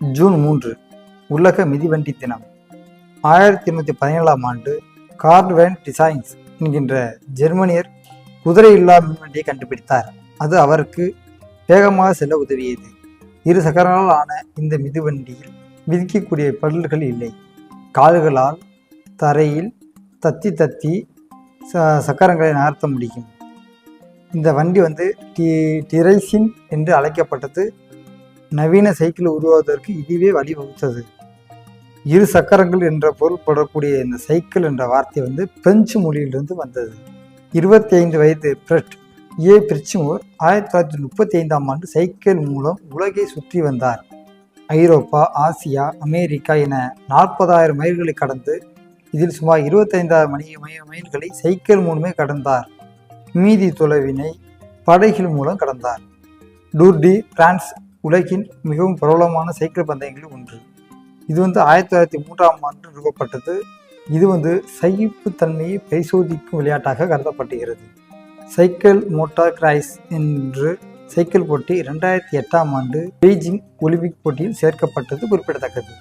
June மூன்று உலக மிதிவண்டி தினம். ஆயிரத்தி எண்ணூற்றி பதினேழாம் ஆண்டு கார்ட்வேன் டிசைன்ஸ் என்கின்ற ஜெர்மனியர் குதிரையில்லா மின்வண்டியை கண்டுபிடித்தார். அது அவருக்கு வேகமாக செல்ல உதவியது. இரு சக்கரங்களால் ஆன இந்த மிதிவண்டியில் மிதிக்கக்கூடிய படல்கள் இல்லை. கால்களால் தரையில் தத்தி தத்தி ச சக்கரங்களை நகர்த்த முடியும். இந்த வண்டி வந்து டி டிரைசின் என்று அழைக்கப்பட்டது நவீன சைக்கிள் உருவாவதற்கு இதுவே வழிவகுத்தது. இரு சக்கரங்கள் என்ற பொருள்படக்கூடிய இந்த சைக்கிள் என்ற வார்த்தை வந்து பிரெஞ்சு மொழியிலிருந்து வந்தது. இருபத்தி ஐந்து வயது பிரெட் ஏ. பிரிச்சுமோர் ஆயிரத்தி தொள்ளாயிரத்தி முப்பத்தி ஐந்தாம் ஆண்டு சைக்கிள் மூலம் உலகை சுற்றி வந்தார். ஐரோப்பா ஆசியா அமெரிக்கா என நாற்பதாயிரம் மைல்களை கடந்து இதில் சுமார் இருபத்தைந்தாயிரம் மணி மை- மைல்களை சைக்கிள் மூலமே கடந்தார். மீதி தொலைவினை படைகள் மூலம் கடந்தார். டூர்டி பிரான்ஸ் உலகின் மிகவும் பிரபலமான சைக்கிள் பந்தயங்களில் ஒன்று. இது வந்து ஆயிரத்தி தொள்ளாயிரத்தி மூன்றாம் ஆண்டு நிறுவப்பட்டது. இது வந்து சகிப்புத்தன்மையை பரிசோதிக்கும் விளையாட்டாக கருதப்படுகிறது. சைக்கிள் மோட்டார் கிரைஸ் என்று சைக்கிள் போட்டி ரெண்டாயிரத்தி எட்டாம் ஆண்டு பெய்ஜிங் ஒலிம்பிக் போட்டியில் சேர்க்கப்பட்டது குறிப்பிடத்தக்கது.